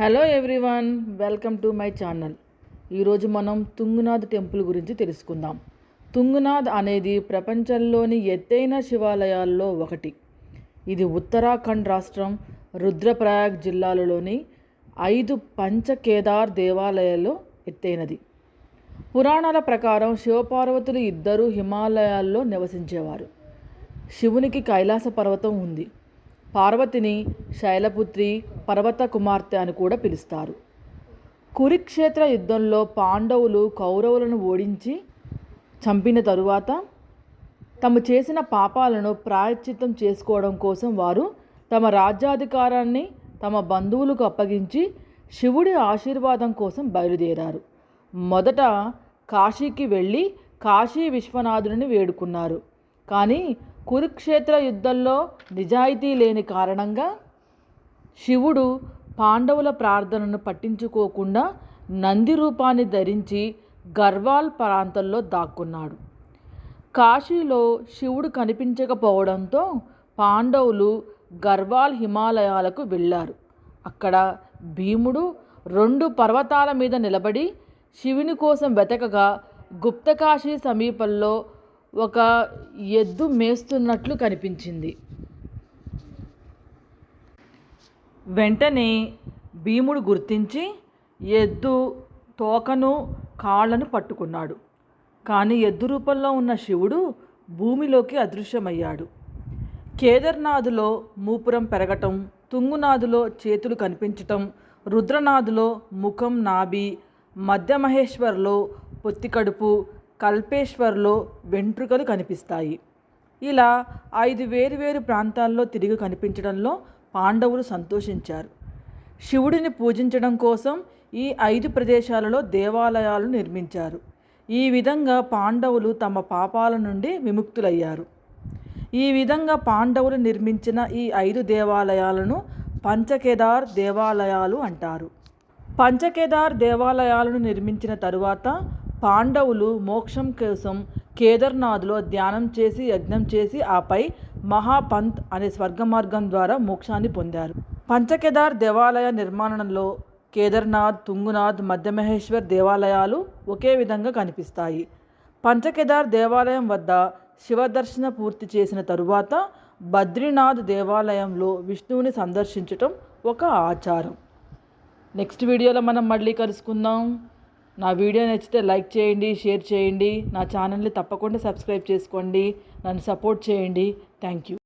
Hello everyone welcome to my channel ఈరోజు మనం తుంగునాథ్ temple గురించి తెలుసుకుందాం. తుంగునాథ్ అనేది ప్రపంచంలోని ఎత్తైన శివాలయాల్లో ఒకటి. ఇది ఉత్తరాఖండ్ రాష్ట్రం రుద్రప్రయాగ్ జిల్లాలలోని ఐదు పంచకేదార్ దేవాలయాల్లో ఎత్తైనది. పురాణాల ప్రకారం శివపార్వతులు ఇద్దరు హిమాలయాల్లో నివసించేవారు. శివునికి కైలాస పర్వతం ఉంది. పార్వతిని శైలపుత్రి పర్వత కుమార్తె అని కూడా పిలుస్తారు. కురుక్షేత్ర యుద్ధంలో పాండవులు కౌరవులను ఓడించి చంపిన తరువాత తమ చేసిన పాపాలను ప్రాయశ్చిత్తం చేసుకోవడం కోసం వారు తమ రాజ్యాధికారాన్ని తమ బంధువులకు అప్పగించి శివుడి ఆశీర్వాదం కోసం బయలుదేరారు. మొదట కాశీకి వెళ్ళి కాశీ విశ్వనాథుడిని వేడుకున్నారు. కానీ కురుక్షేత్ర యుద్ధంలో నిజాయితీ లేని కారణంగా శివుడు పాండవుల ప్రార్థనను పట్టించుకోకుండా నంది రూపాన్ని ధరించి గర్వాల్ ప్రాంతంలో దాక్కున్నాడు. కాశీలో శివుడు కనిపించకపోవడంతో పాండవులు గర్వాల్ హిమాలయాలకు వెళ్ళారు. అక్కడ భీముడు రెండు పర్వతాల మీద నిలబడి శివుని కోసం వెతకగా గుప్తకాశీ సమీపంలో ఒక ఎద్దు మేస్తున్నట్లు కనిపించింది. వెంటనే భీముడు గుర్తించి ఎద్దు తోకను కాళ్ళను పట్టుకున్నాడు. కానీ ఎద్దు రూపంలో ఉన్న శివుడు భూమిలోకి అదృశ్యమయ్యాడు. కేదర్నాథులో మూపురం పెరగటం తుంగునాథులో చేతులు కనిపించటం రుద్రనాథులో ముఖం నాభి మధ్యమహేశ్వర్లో పొత్తికడుపు కల్పేశ్వర్లో వెంట్రుకలు కనిపిస్తాయి. ఇలా ఐదు వేరువేరు ప్రాంతాల్లో తిరిగి కనిపించడంలో పాండవులు సంతోషించారు. శివుడిని పూజించడం కోసం ఈ ఐదు ప్రదేశాలలో దేవాలయాలు నిర్మించారు. ఈ విధంగా పాండవులు తమ పాపాల నుండి విముక్తులయ్యారు. ఈ విధంగా పాండవులు నిర్మించిన ఈ ఐదు దేవాలయాలను పంచకేదార్ దేవాలయాలు అంటారు. పంచకేదార్ దేవాలయాలను నిర్మించిన తరువాత పాండవులు మోక్షం కోసం కేదార్నాథ్లో ధ్యానం చేసి యజ్ఞం చేసి ఆపై మహాపంత్ అనే స్వర్గ మార్గం ద్వారా మోక్షాన్ని పొందారు. పంచకేదార్ దేవాలయ నిర్మాణంలో కేదార్నాథ్ తుంగునాథ్ మధ్యమహేశ్వర్ దేవాలయాలు ఒకే విధంగా కనిపిస్తాయి. పంచకేదార్ దేవాలయం వద్ద శివదర్శన పూర్తి చేసిన తరువాత బద్రీనాథ్ దేవాలయంలో విష్ణువుని సందర్శించటం ఒక ఆచారం. నెక్స్ట్ వీడియోలో మనం మళ్ళీ కలుసుకుందాం. నా వీడియో నచ్చితే లైక్ చేయండి షేర్ చేయండి. నా ఛానల్ని తప్పకుండా సబ్స్క్రైబ్ చేసుకోండి. నన్ను సపోర్ట్ చేయండి. Thank you.